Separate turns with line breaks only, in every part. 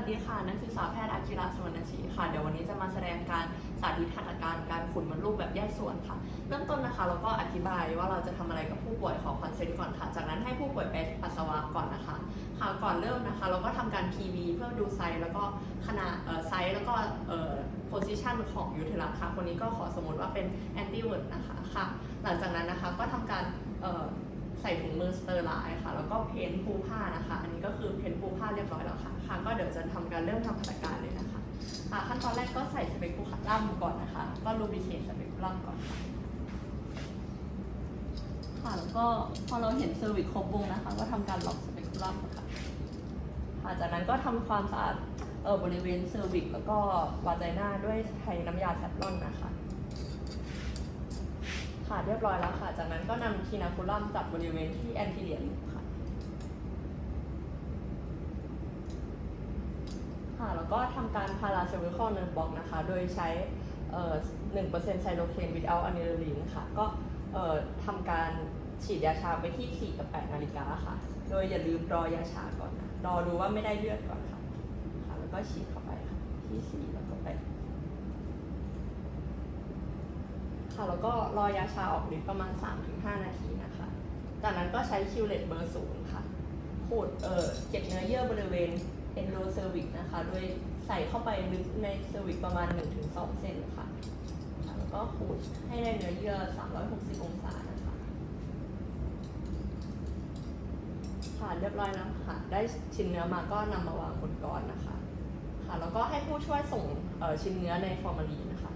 วัสดีค่ะ นักศึกษาแพทย์อากิระสวรรณศรีค่ะ เดี๋ยววันนี้จะมาแสดงการสาธิตหัตถการการขุดมดลูกแบบแยกส่วนค่ะ เริ่มต้นนะคะเราก็อธิบายว่าเราจะทำอะไรกับผู้ป่วยขอคอนเซนต์ก่อนค่ะ จากนั้นให้ผู้ป่วยไปปัสสาวะก่อนนะคะค่ะก่อนเริ่มนะคะ เราก็ทำการ PV เพื่อดูไซส์แล้วก็ขนาดไซส์แล้วก็เอ่อ position ของยูเทรัสค่ะ คนนี้ก็ขอสมมติว่าเป็น anti word นะคะค่ะ หลังจากนั้นนะคะก็ทำการใส่ถุงมือสเตอร์ไล เพ้นท์ปูผ้านะคะ อันนี้ก็คือเพ้นท์ปูผ้าเรียบร้อยแล้วค่ะค่ะ ก็เดี๋ยวจะทำการเริ่มทำหัตถการเลยนะคะค่ะขั้นตอนแรกก็ใส่สเปกคูลัมก่อนนะคะ ก็ลูบิเคทสเปกคูลัมก่อนค่ะค่ะแล้วก็พอเราเห็นเซอร์วิสครบวงนะคะ ก็ทำการล็อกสเปกตรัมค่ะค่ะจากนั้นก็ทำความสะอาดเออบริเวณเซอร์วิกแล้วก็วาไจน่าด้วยใช้น้ำยาแทฟลอนนะคะค่ะเรียบร้อยแล้วค่ะ จากนั้นก็นำทีนาคูลัมจับบริเวณที่แอนติเลียลิค่ะ ค่ะแล้วก็ทำการพาราเซวิคอลเนิร์บล็อกนะคะ โดยใช้เอ่อ1%ไซโลเคน without a n i l i n ค่ะ ก็ทำการฉีดยาชาไปที่ 4 กับ 8 นาฬิกาค่ะ โดยอย่าลืมรอยาชาก่อนนะ รอดูว่าไม่ได้เลือดก่อนค่ะค่ะ แล้วก็ฉีดเข้าไปค่ะ ที่ 4 แล้วก็ไป ค่ะ แล้วก็รอยาชาออกฤทธิ์ประมาณ 3-5 นาทีนะคะ จากนั้นก็ใช้คิวเลตเบอร์ศูนย์ค่ะขูดเออเก็บเนื้อเยื่อบริเวณ เอนโดเซอร์วิกนะคะ โดยใส่เข้าไปลึกในเซอร์วิกประมาณ 1-2 เซนค่ะ แล้วก็ขูดให้ได้เนื้อเยื่อ 360 องศานะคะ ค่ะเรียบร้อยแล้วค่ะ ได้ชิ้นเนื้อมาก็นำมาวางบนก้อนนะคะ ค่ะ แล้วก็ให้ผู้ช่วยส่งชิ้นเนื้อในฟอร์มาลีนนะคะ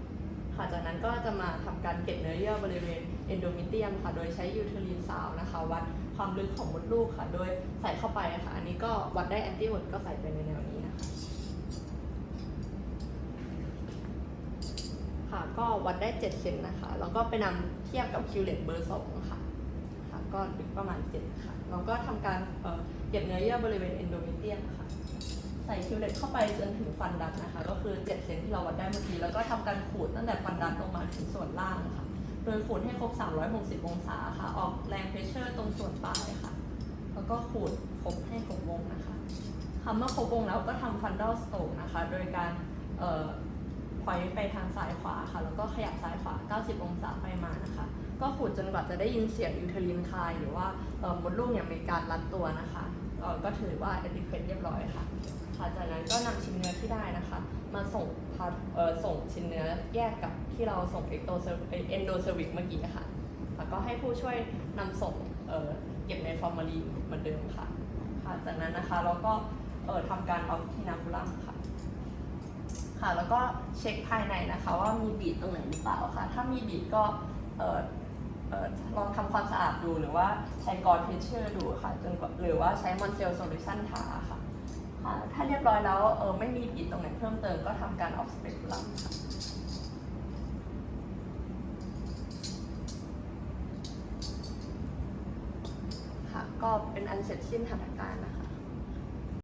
ค่ะ จากนั้นก็จะมาทำการเก็บเนื้อเยื่อบริเวณเอนโดมิเทียมค่ะ โดยใช้ยูเทลีนซาวนะคะวัดความลึกของมดลูกค่ะ โดยใส่เข้าไป ก็วัดได้แอนตี้วดก็ใส่ไปในแนวนี้นะคะ ค่ะก็วัดได้7เซนนะคะ แล้วก็ไปนำเทียบกับคิวเลตเบอร์2ค่ะค่ะ ก็ลึกประมาณ7ค่ะ แล้วก็ทำการเเก็บเนื้อเยื่อบริเวณเอนโดเมิเทียมค่ะ ใส่คิวเลตเข้าไปจนถึงฟันดันนะคะ ก็คือ7เซนที่เราวัดได้เมื่อกี้ แล้วก็ทำการขูดตั้งแต่ฟันดันลงมาถึงส่วนล่างค่ะ โดยขูดให้ครบ 360 องศาค่ะ ออกแรงเพรสเชอร์ตรงส่วนปลายค่ะ แล้วก็ขูดครบให้ครบวงนะคะค่ะเมื่อครบวงแล้วก็ทำฟันดัลสโตกนะคะ โดยการเอ่อพอยไปทางซ้ายขวาค่ะ แล้วก็ขยับซ้ายขวา 90 องศาไปมานะคะ ก็ขูดจนกว่าจะได้ยินเสียงยูเทลินคาย หรือว่าเอ่อมดลูกเนี่ยมีการรัดตัวนะคะเอ่อก็ถือว่าเอติเคทเรียบร้อยค่ะค่ะจากนั้นก็นำชิ้นเนื้อที่ได้นะคะ มาส่งพาเอ่อส่งชิ้นเนื้อแยกกับที่เราส่งเอ็กโตเอนโดเซอร์วิกเมื่อกี้ค่ะแล้วก็ให้ผู้ช่วยนำส่ง เก็บในฟอร์มาลีนเหมือนเดิมค่ะค่ะจากนั้นนะคะเราก็เอ่อทำการออฟทินาคูลัมค่ะค่ะแล้วก็เช็คภายในนะคะว่ามีบีดตรงไหนหรือเปล่าค่ะ ถ้ามีบีดก็ลองทำความสะอาดดูหรือว่าใช้กอร์เพชเชอร์ดูค่ะจนหรือว่าใช้มอนเซลโซลูชันทาค่ะค่ะถ้าเรียบร้อยแล้วเออไม่มีบีดตรงไหนเพิ่มเติมก็ทำการออฟสเปกคูลัมค่ะ ก็เป็นอันเสร็จสิ้นหัตถการนะคะ